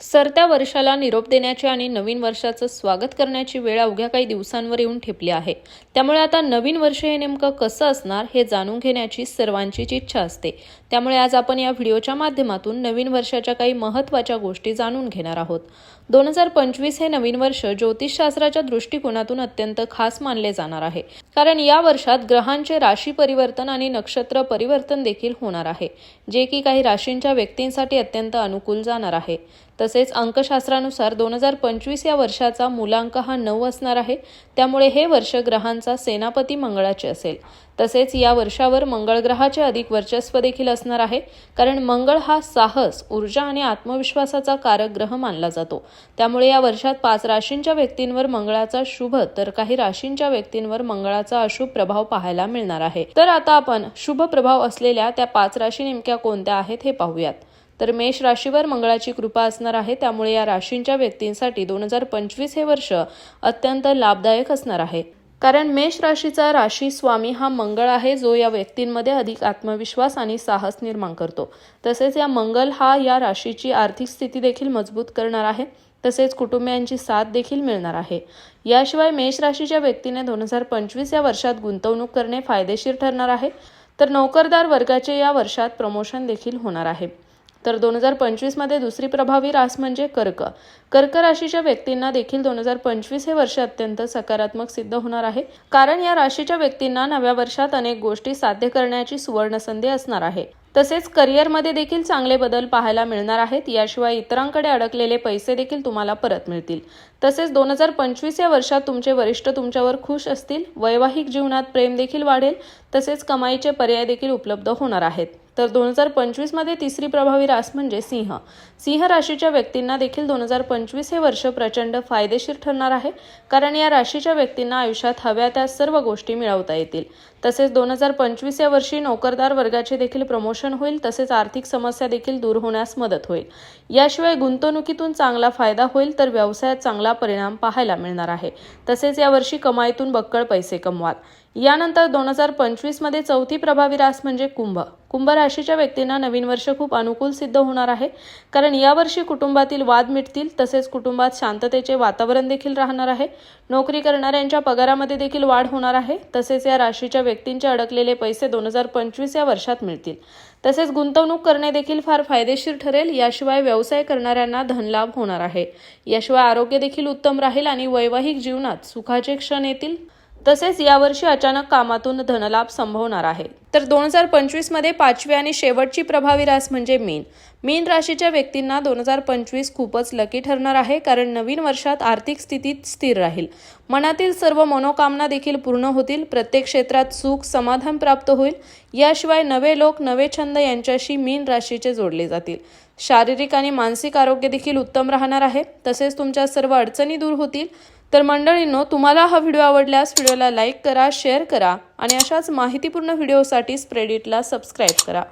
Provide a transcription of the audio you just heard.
सरत्या वर्षाला निरोप देण्याची आणि नवीन वर्षाचं स्वागत करण्याची वेळ अवघ्या काही दिवसांवर येऊन ठेपली आहे. त्यामुळे आता नवीन वर्ष हे नेमकं कसं असणार हे जाणून घेण्याची सर्वांचीच इच्छा असते. त्यामुळे आज आपण या व्हिडिओच्या माध्यमातून नवीन वर्षाच्या काही महत्त्वाच्या गोष्टी जाणून घेणार आहोत. दोन हजार पंचवीस हे नवीन वर्ष ज्योतिषशास्त्राच्या दृष्टिकोनातून अत्यंत खास मानले जाणार आहे. कारण या वर्षात ग्रहांचे राशी परिवर्तन आणि नक्षत्र परिवर्तन देखील होणार आहे जे की काही राशींच्या व्यक्तींसाठी अत्यंत अनुकूल जाणार आहे. तसेच अंकशास्त्रानुसार दोन हजार पंचवीस या वर्षाचा मूलांक हा नऊ असणार आहे. त्यामुळे हे वर्ष ग्रहांचा सेनापती मंगळाचे असेल. तसेच या वर्षावर मंगळ ग्रहाचे अधिक वर्चस्व देखील असणार आहे. कारण मंगळ हा साहस ऊर्जा आणि आत्मविश्वासाचा कारक ग्रह मानला जातो. त्यामुळे या वर्षात पाच राशींच्या व्यक्तींवर मंगळाचा शुभ तर काही राशींच्या व्यक्तींवर मंगळाचा अशुभ प्रभाव पाहायला मिळणार आहे. तर आता आपण शुभ प्रभाव असलेल्या त्या पाच राशी नेमक्या कोणत्या आहेत हे पाहूयात. तर मेष राशीवर मंगळाची कृपा असणार आहे. त्यामुळे या राशींच्या व्यक्तींसाठी दोन हजार पंचवीस हे वर्ष अत्यंत लाभदायक असणार आहे. कारण मेष राशीचा राशी स्वामी हा मंगळ आहे जो या व्यक्तींमध्ये अधिक आत्मविश्वास आणि साहस निर्माण करतो. तसेच या मंगल हा या राशीची आर्थिक स्थिती देखील मजबूत करणार आहे. तसेच कुटुंबियांची साथ देखील मिळणार आहे. याशिवाय मेष राशीच्या व्यक्तीने दोन हजार पंचवीस या वर्षात गुंतवणूक करणे फायदेशीर ठरणार आहे. तर नोकरदार वर्गाचे या वर्षात प्रमोशन देखील होणार आहे. तर दोन हजार पंचवीसमध्ये दुसरी प्रभावी रास म्हणजे कर्क. कर्क राशीच्या व्यक्तींना देखील दोन हजार पंचवीस हे वर्ष अत्यंत सकारात्मक सिद्ध होणार आहे. कारण या राशीच्या व्यक्तींना नव्या वर्षात अनेक गोष्टी साध्य करण्याची सुवर्णसंधी असणार आहे. तसेच करिअरमध्ये देखील चांगले बदल पाहायला मिळणार आहेत. याशिवाय इतरांकडे अडकलेले पैसे देखील तुम्हाला परत मिळतील. तसेच दोन हजार पंचवीस या वर्षात तुमचे वरिष्ठ तुमच्यावर खुश असतील. वैवाहिक जीवनात प्रेम देखील वाढेल. तसेच कमाईचे पर्याय देखील उपलब्ध होणार आहेत. तर दोन हजार पंचवीसमध्ये तिसरी प्रभावी रास म्हणजे सिंह. सिंह राशीच्या व्यक्तींना देखील दोन हजार पंचवीस हे वर्ष प्रचंड फायदेशीर ठरणार आहे कारण या राशीच्या व्यक्तींना आयुष्यात हव्या त्या सर्व गोष्टी मिळवता येतील. तसेच दोन हजार पंचवीस या वर्षी नोकरदार वर्गाचे देखील प्रमोशन होईल तसेच आर्थिक समस्या देखील दूर होण्यास मदत होईल. याशिवाय गुंतवणुकीतून चांगला फायदा होईल तर व्यवसायात चांगला परिणाम पाहायला मिळणार आहे. तसेच यावर्षी कमाईतून बक्कळ पैसे कमवाल. यानंतर दोन हजार पंचवीसमध्ये चौथी प्रभावी रास म्हणजे कुंभ. कुंभ राशीच्या व्यक्तींना नवीन वर्ष खूप अनुकूल सिद्ध होणार आहे. कारण यावर्षी कुटुंबातील वाद मिटतील तसेच कुटुंबात शांततेचे वातावरण देखील राहणार आहे. नोकरी करणाऱ्यांच्या पगारामध्ये देखील वाढ होणार आहे. तसेच या राशीच्या व्यक्तींचे अडकलेले पैसे दोन हजार पंचवीस या वर्षात मिळतील. तसेच गुंतवणूक करणे देखील फार फायदेशीर ठरेल. याशिवाय व्यवसाय करणाऱ्यांना धनलाभ होणार आहे. याशिवाय आरोग्य देखील उत्तम राहील आणि वैवाहिक जीवनात सुखाचे क्षण येतील. तसेच यावर्षी अचानक कामातून धनलाभ संभवणार आहे. तर दोन हजार पंचवीसमध्ये पाचवी आणि शेवटची प्रभावी रास म्हणजे मीन. मीन राशीच्या व्यक्तींना दोन हजार पंचवीस खूपच लकी ठरणार आहे कारण नवीन वर्षात आर्थिक स्थितीत स्थिर राहील. मनातील सर्व मनोकामना देखील पूर्ण होतील प्रत्येक क्षेत्रात सुख समाधान प्राप्त होईल. याशिवाय नवे लोक नवे छंद यांच्याशी मीन राशीचे जोडले जातील. शारीरिक आणि मानसिक आरोग्य देखील उत्तम राहणार आहे. तसेच तुमच्या सर्व अडचणी दूर होतील. तर मंडळींनो तुम्हाला हा व्हिडिओ आवडल्यास व्हिडिओला लाईक करा शेअर करा आणि अशाच माहितीपूर्ण व्हिडिओसाठी स्प्रेडिटला सबस्क्राईब करा.